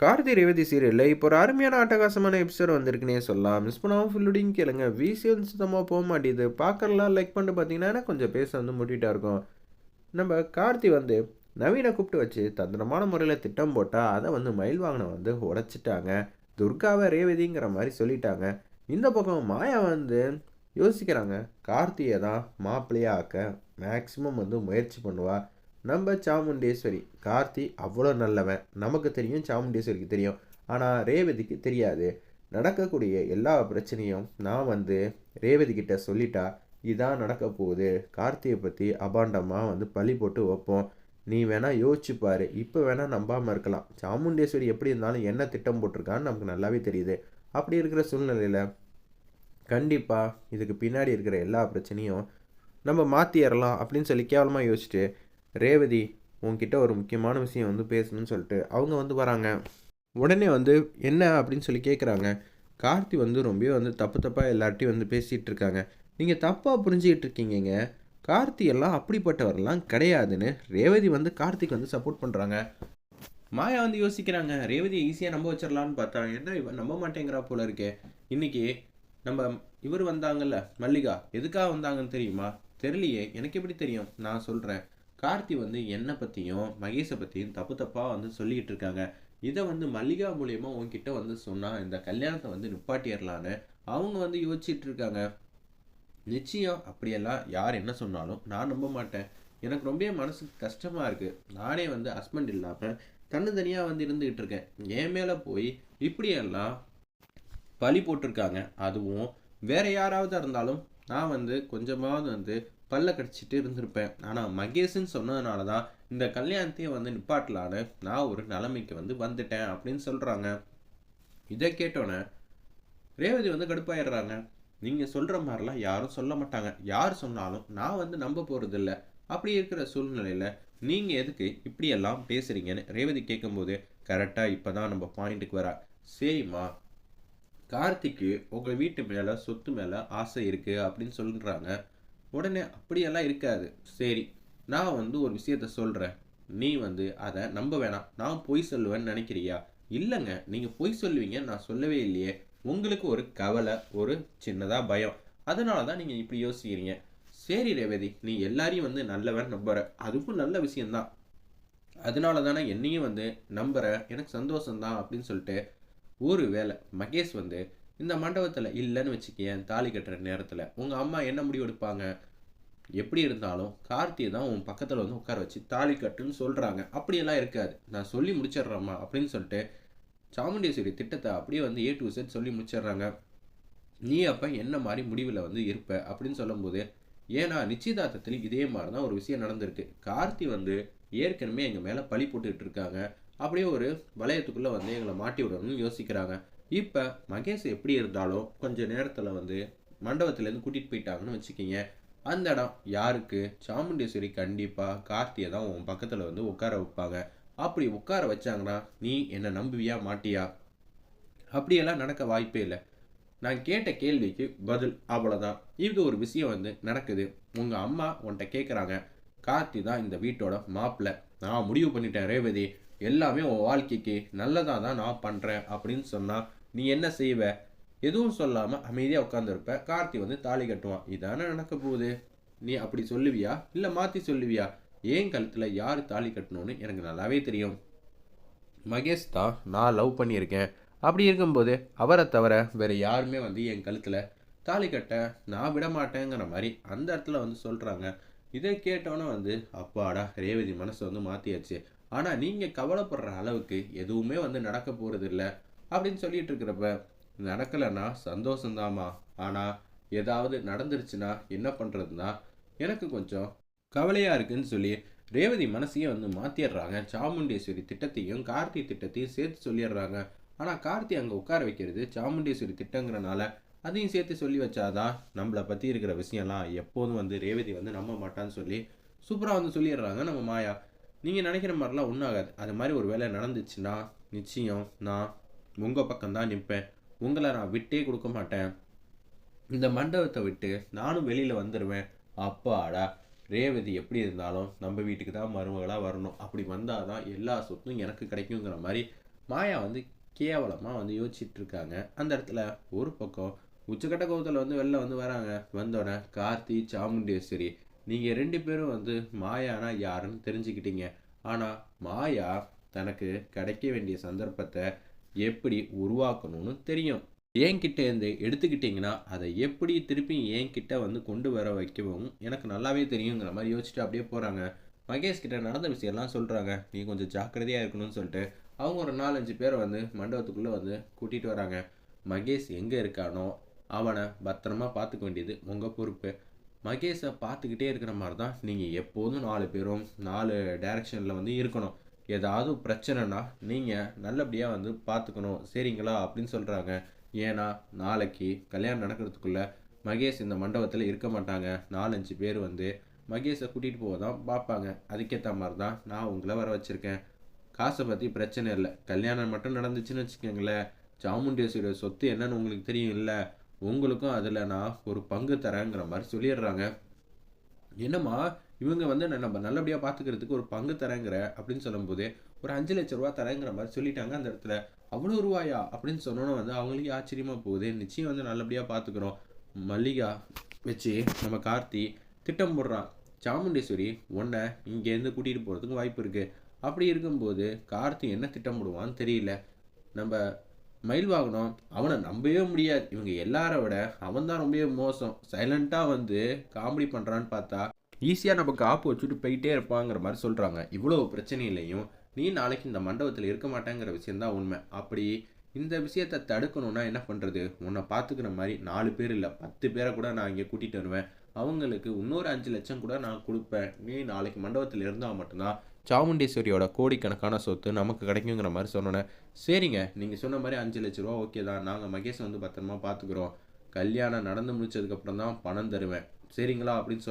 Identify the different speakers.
Speaker 1: கார்த்தி ரேவதி சீரியலில் இப்போ ஒரு அருமையான ஆட்டகாசமான எபிசோட் வந்திருக்குனே சொல்லலாம். மிஸ் பண்ணாமல் ஃபுல்லுடிங் கேளுங்க. வீசி வந்து சுத்தமாக போக மாட்டேது பார்க்கலாம் லைக் பண்ணிட்டு பார்த்தீங்கன்னா கொஞ்சம் பேச வந்து முட்டிகிட்டா இருக்கும். நம்ம கார்த்தி வந்து நவீனை கூப்பிட்டு வச்சு தந்திரமான முறையில் திட்டம் போட்டால் அதை வந்து மயில் வாங்கின வந்து உடைச்சிட்டாங்க. துர்காவை ரேவதிங்கிற மாதிரி சொல்லிட்டாங்க. இந்த பக்கம் மாயா வந்து யோசிக்கிறாங்க. கார்த்தியை தான் மாப்பிள்ளையாக ஆக்க மேக்ஸிமம் வந்து முயற்சி பண்ணுவாள் நம்ம சாமுண்டேஸ்வரி கார்த்தி அவ்வளோ நல்லவன். நமக்கு தெரியும் சாமுண்டேஸ்வரிக்கு தெரியும். ஆனால் ரேவதிக்கு தெரியாது. நடக்கக்கூடிய எல்லா பிரச்சனையும் நான் வந்து ரேவதிக்கிட்ட சொல்லிட்டா இதான் நடக்க போகுது. கார்த்தியை பற்றி அபாண்டமாக வந்து பழி போட்டு வைப்போம். நீ வேணால் யோசிச்சு இப்போ வேணால் நம்பாமல் இருக்கலாம். சாமுண்டேஸ்வரி எப்படி இருந்தாலும் என்ன திட்டம் போட்டிருக்கான்னு நமக்கு நல்லாவே தெரியுது. அப்படி இருக்கிற சூழ்நிலையில் கண்டிப்பாக இதுக்கு பின்னாடி இருக்கிற எல்லா பிரச்சனையும் நம்ம மாற்றிடலாம் அப்படின்னு சொல்லி கேவலமாக யோசிச்சுட்டு ரேவதி உங்ககிட்ட ஒரு முக்கியமான விஷயம் வந்து பேசணும்னு சொல்லிட்டு அவங்க வந்து வராங்க. உடனே வந்து என்ன? அப்படின்னு சொல்லி கேட்குறாங்க கார்த்தி வந்து ரொம்ப வந்து தப்பு தப்பாக எல்லார்ட்டையும் வந்து பேசிகிட்டு இருக்காங்க. நீங்கள் தப்பாக புரிஞ்சுக்கிட்டு இருக்கீங்க கார்த்தி எல்லாம் அப்படிப்பட்டவரெல்லாம் கிடையாதுன்னு ரேவதி வந்து கார்த்திக் வந்து சப்போர்ட் பண்ணுறாங்க மாயா வந்து யோசிக்கிறாங்க. ரேவதியை ஈஸியாக நம்ப வச்சிடலான்னு பார்த்தா என்ன இவன் நம்ப மாட்டேங்கிறா போல இருக்கே. இன்னைக்கு நம்ம இவர் வந்தாங்கல்ல மல்லிகா எதுக்காக வந்தாங்கன்னு தெரியுமா? தெரியலையே. எனக்கு எப்படி தெரியும்? நான் சொல்கிறேன் கார்த்தி வந்து என்னை பற்றியும் மகேஷை பற்றியும் தப்பு தப்பாக வந்து சொல்லிக்கிட்டு இருக்காங்க. இதை வந்து மல்லிகா மூலியமாக உங்ககிட்ட வந்து சொன்னால் இந்த கல்யாணத்தை வந்து நிப்பாட்டிடலான்னு அவங்க வந்து யோசிச்சுட்டு இருக்காங்க. நிச்சயம் அப்படியெல்லாம் யார் என்ன சொன்னாலும் நான் நம்ப மாட்டேன். எனக்கு ரொம்ப மனசுக்கு கஷ்டமாக இருக்குது நானே வந்து ஹஸ்பண்ட் இல்லாமல் தனித்தனியாக வந்து இருந்துக்கிட்டு இருக்கேன். என் மேலே போய் இப்படியெல்லாம் பழி போட்டிருக்காங்க. அதுவும் வேற யாராவது இருந்தாலும் நான் வந்து கொஞ்சமாவது வந்து பல்ல கடிச்சிட்டு இருந்திருப்பேன். ஆனால் மகேஷ்ன்னு சொன்னதுனால தான் இந்த கல்யாணத்தையும் வந்து நிப்பாட்டலான்னு நான் ஒரு நிலைமைக்கு வந்து வந்துட்டேன் அப்படின்னு சொல்கிறாங்க இதை கேட்டோன்னே ரேவதி வந்து கடுப்பாயிடுறாங்க. நீங்கள் சொல்கிற மாதிரிலாம் யாரும் சொல்ல மாட்டாங்க. யார் சொன்னாலும் நான் வந்து நம்ப போகிறதில்ல அப்படி இருக்கிற சூழ்நிலையில் நீங்கள் எதுக்கு இப்படியெல்லாம் பேசுகிறீங்கன்னு ரேவதி கேட்கும்போது கரெக்டாக இப்போ தான் நம்ம பாயிண்ட்டுக்கு வரா. சரிம்மா. கார்த்திக்கு உங்கள் வீட்டு மேலே சொத்து மேலே ஆசை இருக்குது அப்படின்னு சொல்கிறாங்க உடனே அப்படியெல்லாம் இருக்காது. சரி நான் வந்து ஒரு விஷயத்த சொல்கிறேன் நீ வந்து அதை நம்ப வேணாம். நான் பொய் சொல்லுவேன்னு நினைக்கிறியா? இல்லைங்க நீங்கள் பொய் சொல்லுவீங்க நான் சொல்லவே இல்லையே. உங்களுக்கு ஒரு கவலை ஒரு சின்னதாக பயம். அதனால தான் நீங்கள் இப்படி யோசிக்கிறீங்க. சரி ரேவதி நீ எல்லாரையும் வந்து நல்லவன் நம்புற. அதுவும் நல்ல விஷயந்தான் அதனால தானே என்னையும் வந்து நம்புற. எனக்கு சந்தோஷம்தான் அப்படின்னு சொல்லிட்டு ஒரு வேளை மகேஷ் வந்து இந்த மண்டபத்தில் இல்லைன்னு வச்சுக்கேன் தாலி கட்டுற நேரத்தில் உங்கள் அம்மா என்ன முடிவு எடுப்பாங்க? எப்படி இருந்தாலும் கார்த்தியை தான் உன் பக்கத்தில் வந்து உட்கார வச்சு தாலி கட்டுன்னு சொல்கிறாங்க அப்படியெல்லாம் இருக்காது. நான் சொல்லி முடிச்சிடுறேம்மா அப்படின்னு சொல்லிட்டு சாமுண்டேஸ்வரி திட்டத்தை அப்படியே வந்து ஏ டு செட் சொல்லி முடிச்சிடுறாங்க. நீ அப்போ என்ன மாதிரி முடிவில் வந்து இருப்ப அப்படின்னு சொல்லும்போது ஏன்னா நிச்சயதார்த்தத்தில் இதே மாதிரி தான் ஒரு விஷயம் நடந்திருக்கு. கார்த்தி வந்து ஏற்கனவே எங்கள் மேலே பழி போட்டுக்கிட்டு இருக்காங்க. அப்படியே ஒரு வளையத்துக்குள்ளே வந்து எங்களை மாட்டி விடணும்னு யோசிக்கிறாங்க. இப்போ மகேஷ் எப்படி இருந்தாலும் கொஞ்சம் நேரத்தில் வந்து மண்டபத்துலேருந்து கூட்டிகிட்டு போயிட்டாங்கன்னு வச்சுக்கிங்க. அந்த இடம் யாருக்கு? சாமுண்டேஸ்வரி கண்டிப்பாக கார்த்தியை தான் உன் பக்கத்தில் வந்து உட்கார வைப்பாங்க. அப்படி உட்கார வச்சாங்கன்னா நீ என்னை நம்புவியா மாட்டியா? அப்படியெல்லாம் நடக்க வாய்ப்பே இல்லை. நான் கேட்ட கேள்விக்கு பதில் அவ்வளோதான் இது ஒரு விஷயம் வந்து நடக்குது. உங்கள் அம்மா உன்கிட்ட கேட்குறாங்க கார்த்தி தான் இந்த வீட்டோட மாப்பிள்ளை. நான் முடிவு பண்ணிட்டேன் ரேவதி. எல்லாமே உன் வாழ்க்கைக்கு நல்லதாக தான் நான் பண்ணுறேன் அப்படின்னு சொன்னால் நீ என்ன செய்வ? எதுவும் சொல்லாமல் அமைதியாக உட்காந்துருப்ப கார்த்தி வந்து தாலி கட்டுவான். இதானே நடக்க போகுது. நீ அப்படி சொல்லுவியா? இல்லை மாற்றி சொல்லுவியா? ஏன் கழுத்தில் யார் தாலி கட்டணும்னு எனக்கு நல்லாவே தெரியும். மகேஷ் தான் நான் லவ் பண்ணியிருக்கேன். அப்படி இருக்கும்போது அவரை தவிர வேறு யாருமே வந்து என் கழுத்தில் தாலி கட்ட நான் விட மாட்டேங்கிற மாதிரி அந்த இடத்துல வந்து சொல்கிறாங்க இதை கேட்டோன்னே வந்து அப்பாடா ரேவதி மனசு வந்து மாற்றியாச்சு ஆனால் நீங்கள் கவலைப்படுற அளவுக்கு எதுவுமே வந்து நடக்க போகிறது இல்லை அப்படின்னு சொல்லிட்டு இருக்கிறப்ப நடக்கலைன்னா சந்தோஷந்தாமா ஆனால் ஏதாவது நடந்துருச்சுன்னா என்ன பண்ணுறதுன்னா எனக்கு கொஞ்சம் கவலையாக இருக்குன்னு சொல்லி ரேவதி மனசையே வந்து மாற்றிடுறாங்க சாமுண்டேஸ்வரி திட்டத்தையும் கார்த்தி திட்டத்தையும் சேர்த்து சொல்லிடுறாங்க. ஆனால் கார்த்தி அங்கே உட்கார வைக்கிறது சாமுண்டேஸ்வரி திட்டங்கிறனால அதையும் சேர்த்து சொல்லி வச்சாதான் நம்மளை பற்றி இருக்கிற விஷயம்லாம் எப்போதும் வந்து ரேவதி வந்து நம்ப மாட்டான்னு சொல்லி சூப்பராக வந்து சொல்லிடுறாங்க நம்ம மாயா. நீங்கள் நினைக்கிற மாதிரிலாம் ஒன்றும் ஆகாது. அது மாதிரி ஒரு வேலை நடந்துச்சுன்னா நிச்சயம் நான் உங்கள் பக்கம்தான் நிற்பேன். உங்களை நான் விட்டே கொடுக்க மாட்டேன். இந்த மண்டபத்தை விட்டு நானும் வெளியில் வந்துடுவேன் அப்பாடா ரேவதி எப்படி இருந்தாலும் நம்ம வீட்டுக்கு தான் மருமகளாக வரணும். அப்படி வந்தால் தான் எல்லா சொத்தும் எனக்கு கிடைக்குங்கிற மாதிரி மாயா வந்து கேவலமாக வந்து யோசிச்சுட்டு இருக்காங்க அந்த இடத்துல ஒரு பக்கம் உச்சக்கட்ட கோபத்தில் வந்து வெளில வந்து வராங்க. வந்தோடனே கார்த்தி சாமுண்டேஸ்வரி நீங்கள் ரெண்டு பேரும் வந்து மாயானா யாருன்னு தெரிஞ்சுக்கிட்டீங்க. ஆனால் மாயா தனக்கு கிடைக்க வேண்டிய சந்தர்ப்பத்தை எப்படி உருவாக்கணும்னு தெரியும். என்கிட்ட இருந்து எடுத்துக்கிட்டிங்கன்னா அதை எப்படி திருப்பி என்கிட்ட வந்து கொண்டு வர வைக்கவும் எனக்கு நல்லாவே தெரியுங்கிற மாதிரி யோசிச்சுட்டு அப்படியே போகிறாங்க மகேஷ் கிட்ட நடந்த விஷயம்லாம் சொல்கிறாங்க நீ கொஞ்சம் ஜாக்கிரதையாக இருக்கணும்னு சொல்லிட்டு அவங்க ஒரு நாலஞ்சு பேரை வந்து மண்டபத்துக்குள்ளே வந்து கூட்டிகிட்டு வராங்க. மகேஷ் எங்கே இருக்கானோ அவனை பத்திரமா பார்த்துக்க வேண்டியது உங்கள் பொறுப்பு. மகேஷை பார்த்துக்கிட்டே இருக்கிற மாதிரி தான் நீங்கள் எப்போதும் நாலு பேரும் நாலு டைரக்ஷனில் வந்து இருக்கணும். ஏதாவது பிரச்சனைனா நீங்கள் நல்லபடியாக வந்து பார்த்துக்கணும் சரிங்களா? அப்படின்னு சொல்கிறாங்க ஏன்னா நாளைக்கு கல்யாணம் நடக்கிறதுக்குள்ளே மகேஷ் இந்த மண்டபத்தில் இருக்க மாட்டாங்க. நாலஞ்சு பேர் வந்து மகேஷை கூட்டிகிட்டு போக தான் பார்ப்பாங்க. அதுக்கேற்ற மாதிரி தான் நான் உங்களை வர வச்சுருக்கேன். காசை பற்றி பிரச்சனை இல்லை. கல்யாணம் மட்டும் நடந்துச்சுன்னு வச்சுக்கோங்களேன். சாமுண்டேஸ்வரிய சொத்து என்னன்னு உங்களுக்கு தெரியும் இல்லை? உங்களுக்கும் அதில் நான் ஒரு பங்கு தரேங்கிற மாதிரி சொல்லிடுறாங்க. என்னம்மா? இவங்க வந்து நம்ம நல்லபடியாக பார்த்துக்கிறதுக்கு ஒரு பங்கு தரேங்கிற அப்படின்னு சொல்லும்போது ஒரு அஞ்சு லட்ச ரூபா தரேங்கிற மாதிரி சொல்லிட்டாங்க அந்த இடத்துல. அவ்வளோ ரூபாயா? அப்படின்னு சொன்னோன்னே வந்து அவங்களுக்கு ஆச்சரியமாக போகுது. நிச்சயம் வந்து நல்லபடியாக பார்த்துக்குறோம் மல்லிகா வச்சு நம்ம கார்த்தி திட்டம் போடுறான். சாமுண்டேஸ்வரி உன்னை இங்கேருந்து கூட்டிகிட்டு போகிறதுக்கு வாய்ப்பு இருக்குது அப்படி இருக்கும்போது கார்த்தி என்ன திட்டம் போடுவான்னு தெரியல. நம்ம மயில் வாகனம் அவனை நம்பவே முடியாது. இவங்க எல்லார விட அவன் தான் ரொம்பவே மோசம். சைலண்ட்டாக வந்து காமெடி பண்ணுறான்னு பார்த்தா ஈஸியாக நமக்கு ஆப்பு வச்சுட்டு போயிட்டே இருப்பாங்கிற மாதிரி சொல்கிறாங்க இவ்வளோ பிரச்சனையிலையும் நீ நாளைக்கு இந்த மண்டபத்தில் இருக்க மாட்டேங்கிற விஷயந்தான் உண்மை. அப்படி இந்த விஷயத்தை தடுக்கணும்னா என்ன பண்ணுறது உன்னை பார்த்துக்கிற மாதிரி நாலு பேர் இல்லை பத்து பேரை கூட நான் இங்கே கூட்டிகிட்டு வருவேன். அவங்களுக்கு இன்னொரு அஞ்சு லட்சம் கூட நான் கொடுப்பேன். நீ நாளைக்கு மண்டபத்தில் இருந்தால் மட்டும்தான் சாமுண்டேஸ்வரியோட கோடிக்கணக்கான சொத்து நமக்கு கிடைக்குங்கிற மாதிரி சொன்னோன்னே சரிங்க நீங்கள் சொன்ன மாதிரி அஞ்சு லட்ச ரூபா ஓகே தான். நாங்கள் மகேஷ் வந்து பத்திரமா பார்த்துக்குறோம் கல்யாணம் நடந்து முடிச்சதுக்கப்புறம் தான் பணம் தருவேன். சரிங்களா? அப்படின்னு சொல்